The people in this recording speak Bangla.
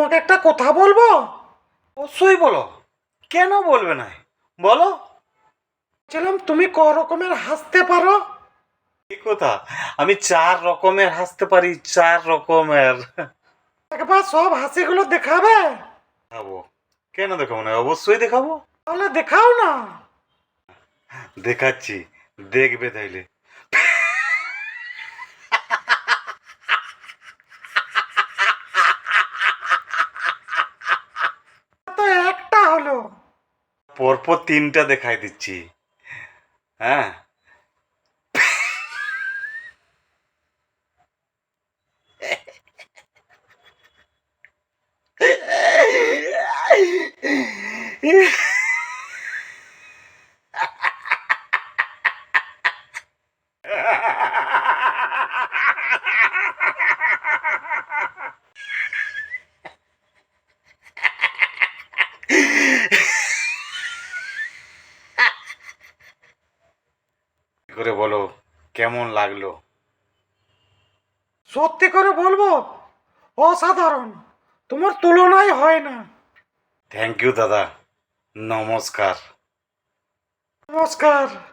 তোমাকে একটা কথা বলব? অবশ্যই বলো। কেন বলবে না? বলো। বলছিলাম তুমি ক রকমের হাসতে পারো? কি কথা? আমি চার রকমের হাসতে পারি চার রকমের। একবার সব হাসিগুলো দেখাবে? দেখাবো। কেন দেখাবো না? অবশ্যই দেখাবো। তাহলে দেখাও না। দেখাচ্ছি। দেখবে তাইলে। পরপর তিনটা দেখাই দিচ্ছি। হ্যাঁ? করে বলো কেমন লাগল? সত্যি করে বলব? অসাধারণ। তোমার তুলনাই হয় না। থ্যাংক ইউ দাদা। নমস্কার। নমস্কার।